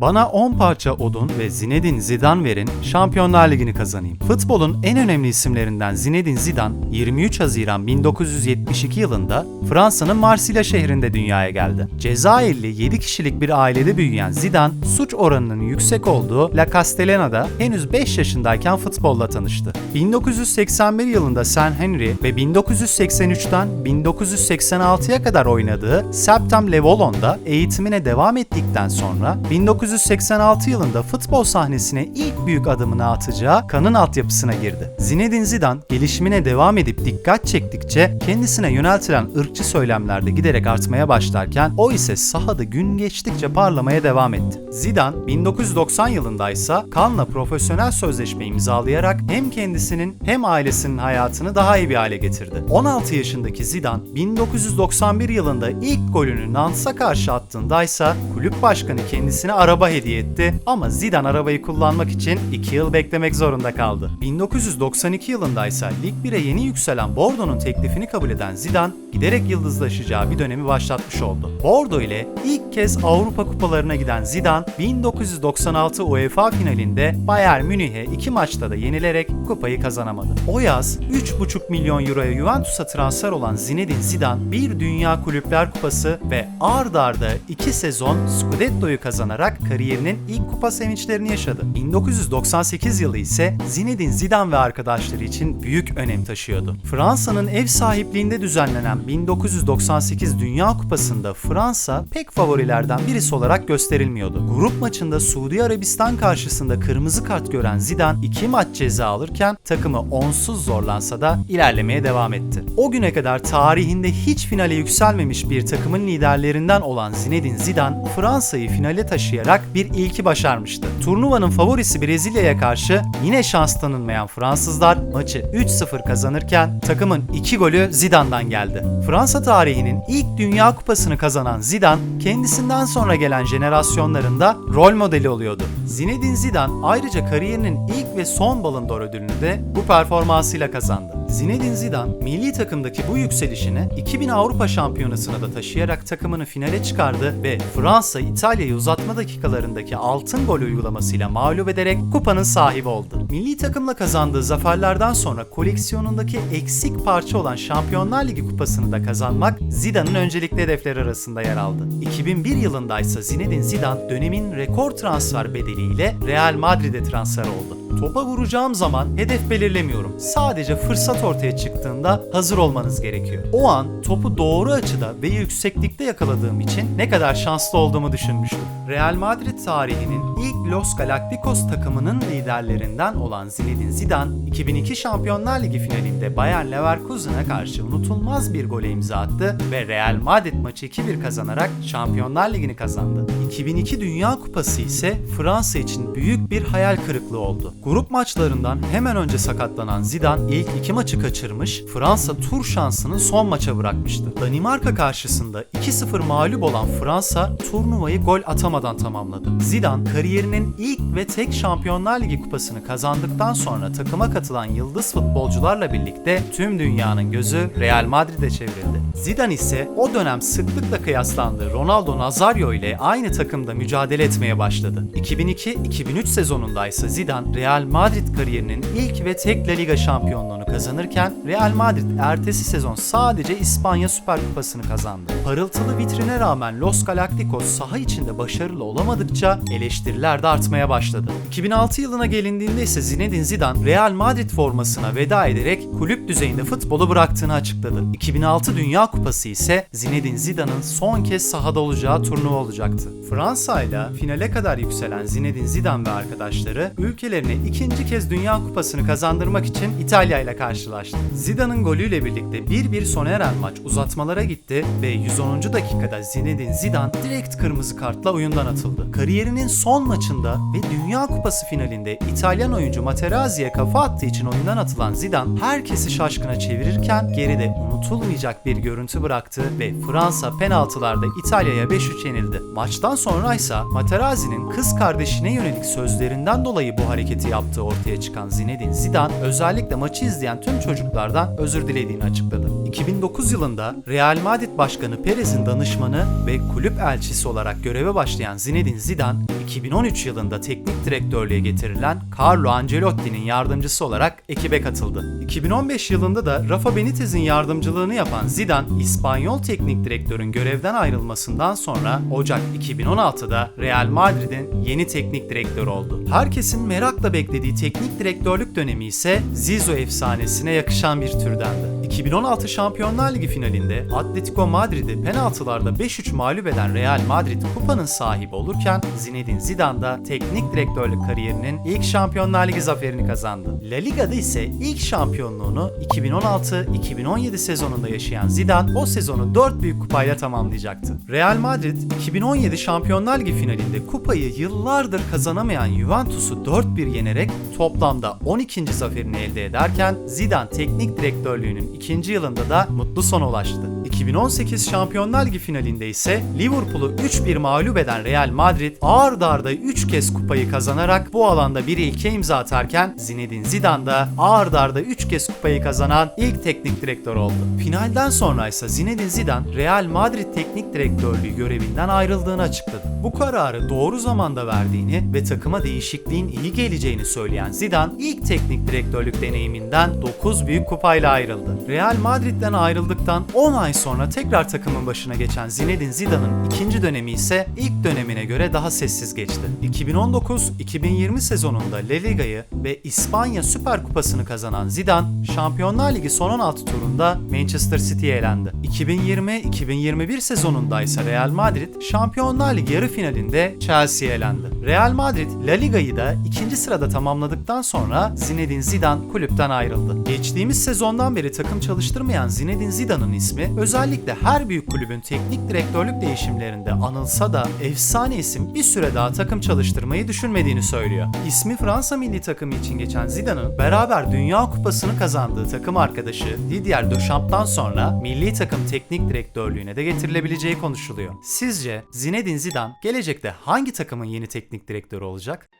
Bana 10 parça odun ve Zinedine Zidane verin, Şampiyonlar Ligi'ni kazanayım. Futbolun en önemli isimlerinden Zinedine Zidane 23 Haziran 1972 yılında Fransa'nın Marsilya şehrinde dünyaya geldi. Cezayirli 7 kişilik bir ailede büyüyen Zidane, suç oranının yüksek olduğu La Castellana'da henüz 5 yaşındayken futbolla tanıştı. 1981 yılında Saint Henry ve 1983'ten 1986'ya kadar oynadığı Septem Levolon'da eğitimine devam ettikten sonra 1986 yılında futbol sahnesine ilk büyük adımını atacağı kanın altyapısına girdi. Zinedine Zidane gelişimine devam edip dikkat çektikçe kendisine yöneltilen ırkçı söylemlerde giderek artmaya başlarken o ise sahada gün geçtikçe parlamaya devam etti. Zidane 1990 yılında ise Kan'la profesyonel sözleşme imzalayarak hem kendisinin hem ailesinin hayatını daha iyi bir hale getirdi. 16 yaşındaki Zidane 1991 yılında ilk golünü Nance'a karşı attığında ise kulüp başkanı kendisine araba hediye etti ama Zidane arabayı kullanmak için 2 yıl beklemek zorunda kaldı. 1992 yılında ise Lig 1'e yeni yükselen Bordeaux'un teklifini kabul eden Zidane giderek yıldızlaşacağı bir dönemi başlatmış oldu. Bordeaux ile ilk kez Avrupa kupalarına giden Zidane 1996 UEFA finalinde Bayern Münih'e iki maçta da yenilerek kupayı kazanamadı. O yaz 3,5 milyon euroya Juventus'a transfer olan Zinedine Zidane bir Dünya Kulüpler Kupası ve ard arda 2 sezon Scudetto'yu kazanarak kariyerinin ilk kupa sevinçlerini yaşadı. 1998 yılı ise Zinedine Zidane ve arkadaşları için büyük önem taşıyordu. Fransa'nın ev sahipliğinde düzenlenen 1998 Dünya Kupası'nda Fransa pek favorilerden birisi olarak gösterilmiyordu. Grup maçında Suudi Arabistan karşısında kırmızı kart gören Zidane iki maç ceza alırken takımı onsuz zorlansa da ilerlemeye devam etti. O güne kadar tarihinde hiç finale yükselmemiş bir takımın liderlerinden olan Zinedine Zidane Fransa'yı finale taşıyarak bir ilki başarmıştı. Turnuvanın favorisi Brezilya'ya karşı yine şans tanınmayan Fransızlar maçı 3-0 kazanırken takımın 2 golü Zidane'dan geldi. Fransa tarihinin ilk Dünya Kupası'nı kazanan Zidane kendisinden sonra gelen jenerasyonlarında rol modeli oluyordu. Zinedine Zidane ayrıca kariyerinin ilk ve son Ballon d'Or ödülünü de bu performansıyla kazandı. Zinedine Zidane milli takımdaki bu yükselişini 2000 Avrupa Şampiyonası'na da taşıyarak takımını finale çıkardı ve Fransa İtalya'yı uzatma dakikalarındaki altın gol uygulamasıyla mağlup ederek kupanın sahibi oldu. Milli takımla kazandığı zaferlerden sonra koleksiyonundaki eksik parça olan Şampiyonlar Ligi kupasını da kazanmak Zidane'ın öncelikli hedefleri arasında yer aldı. 2001 yılında ise Zinedine Zidane dönemin rekor transfer bedeliyle Real Madrid'e transfer oldu. Topa vuracağım zaman hedef belirlemiyorum. Sadece fırsat ortaya çıktığında hazır olmanız gerekiyor. O an topu doğru açıda ve yükseklikte yakaladığım için ne kadar şanslı olduğumu düşünmüştüm. Real Madrid tarihinin ilk Los Galacticos takımının liderlerinden olan Zinedine Zidane, 2002 Şampiyonlar Ligi finalinde Bayer Leverkusen'a karşı unutulmaz bir gole imza attı ve Real Madrid maçı 2-1 kazanarak Şampiyonlar Ligi'ni kazandı. 2002 Dünya Kupası ise Fransa için büyük bir hayal kırıklığı oldu. Grup maçlarından hemen önce sakatlanan Zidane ilk iki maçı kaçırmış, Fransa tur şansını son maça bırakmıştı. Danimarka karşısında 2-0 mağlup olan Fransa turnuvayı gol atamadan tamamladı. Zidane kariyerinin ilk ve tek Şampiyonlar Ligi kupasını kazandıktan sonra takıma katılan yıldız futbolcularla birlikte tüm dünyanın gözü Real Madrid'e çevrildi. Zidane ise o dönem sıklıkla kıyaslandığı Ronaldo Nazario ile aynı takımda mücadele etmeye başladı. 2002-2003 sezonunda ise Zidane Real Madrid kariyerinin ilk ve tek La Liga şampiyonluğunu kazanırken Real Madrid ertesi sezon sadece İspanya Süper Kupası'nı kazandı. Parıltılı vitrine rağmen Los Galacticos saha içinde başarılı olamadıkça eleştiriler de artmaya başladı. 2006 yılına gelindiğinde ise Zinedine Zidane Real Madrid formasına veda ederek kulüp düzeyinde futbolu bıraktığını açıkladı. 2006 Dünya Kupası ise Zinedine Zidane'ın son kez sahada olacağı turnuva olacaktı. Fransa ile finale kadar yükselen Zinedine Zidane ve arkadaşları ülkelerine ikinci kez Dünya Kupası'nı kazandırmak için İtalya ile karşılaştı. Zidane'ın golüyle birlikte 1-1 sona eren maç uzatmalara gitti ve 110. dakikada Zinedine Zidane direkt kırmızı kartla oyundan atıldı. Kariyerinin son maçında ve Dünya Kupası finalinde İtalyan oyuncu Materazzi'ye kafa attığı için oyundan atılan Zidane herkesi şaşkına çevirirken geride unutulmayacak bir görüntü bıraktı ve Fransa penaltılarda İtalya'ya 5-3 yenildi. Maçtan sonra ise Materazzi'nin kız kardeşine yönelik sözlerinden dolayı bu hareketi yaptığı ortaya çıkan Zinedine Zidane özellikle maçı izleyen tüm çocuklardan özür dilediğini açıkladı. 2009 yılında Real Madrid Başkanı Perez'in danışmanı ve kulüp elçisi olarak göreve başlayan Zinedine Zidane, 2013 yılında teknik direktörlüğe getirilen Carlo Ancelotti'nin yardımcısı olarak ekibe katıldı. 2015 yılında da Rafa Benitez'in yardımcılığını yapan Zidane, İspanyol teknik direktörün görevden ayrılmasından sonra Ocak 2016'da Real Madrid'in yeni teknik direktörü oldu. Herkesin merakla beklediği teknik direktörlük dönemi ise Zizou efsanesine yakışan bir türdendi. 2016 Şampiyonlar Ligi finalinde Atletico Madrid'i penaltılarda 5-3 mağlup eden Real Madrid kupanın sahibi olurken Zinedine Zidane da teknik direktörlük kariyerinin ilk Şampiyonlar Ligi zaferini kazandı. La Liga'da ise ilk şampiyonluğunu 2016-2017 sezonunda yaşayan Zidane o sezonu 4 büyük kupayla tamamlayacaktı. Real Madrid 2017 Şampiyonlar Ligi finalinde kupayı yıllardır kazanamayan Juventus'u 4-1 yenerek toplamda 12. zaferini elde ederken Zidane teknik direktörlüğünün ikinci yılında da mutlu sona ulaştı. 2018 Şampiyonlar Ligi finalinde ise Liverpool'u 3-1 mağlup eden Real Madrid ağır arda 3 kez kupayı kazanarak bu alanda bir ilke imza atarken Zinedine Zidane da ağır arda 3 kez kupayı kazanan ilk teknik direktör oldu. Finalden sonra ise Zinedine Zidane Real Madrid teknik direktörlüğü görevinden ayrıldığını açıkladı. Bu kararı doğru zamanda verdiğini ve takıma değişikliğin iyi geleceğini söyleyen Zidane ilk teknik direktörlük deneyiminden 9 büyük kupayla ayrıldı. Real Madrid'den ayrıldıktan 10 ay sonra tekrar takımın başına geçen Zinedine Zidane'ın ikinci dönemi ise ilk dönemine göre daha sessiz geçti. 2019-2020 sezonunda La Liga'yı ve İspanya Süper Kupası'nı kazanan Zidane, Şampiyonlar Ligi son 16 turunda Manchester City'ye elendi. 2020-2021 sezonunda ise Real Madrid, Şampiyonlar Ligi yarı finalinde Chelsea'ye elendi. Real Madrid, La Liga'yı da ikinci sırada tamamladıktan sonra Zinedine Zidane kulüpten ayrıldı. Geçtiğimiz sezondan beri takım çalıştırmayan Zinedine Zidane'ın ismi özellikle her büyük kulübün teknik direktörlük değişimlerinde anılsa da efsane isim bir süre daha takım çalıştırmayı düşünmediğini söylüyor. İsmi Fransa milli takımı için geçen Zidane'ın beraber Dünya Kupası'nı kazandığı takım arkadaşı Didier Deschamps'tan sonra milli takım teknik direktörlüğüne de getirilebileceği konuşuluyor. Sizce Zinedine Zidane gelecekte hangi takımın yeni teknik direktörü olacak?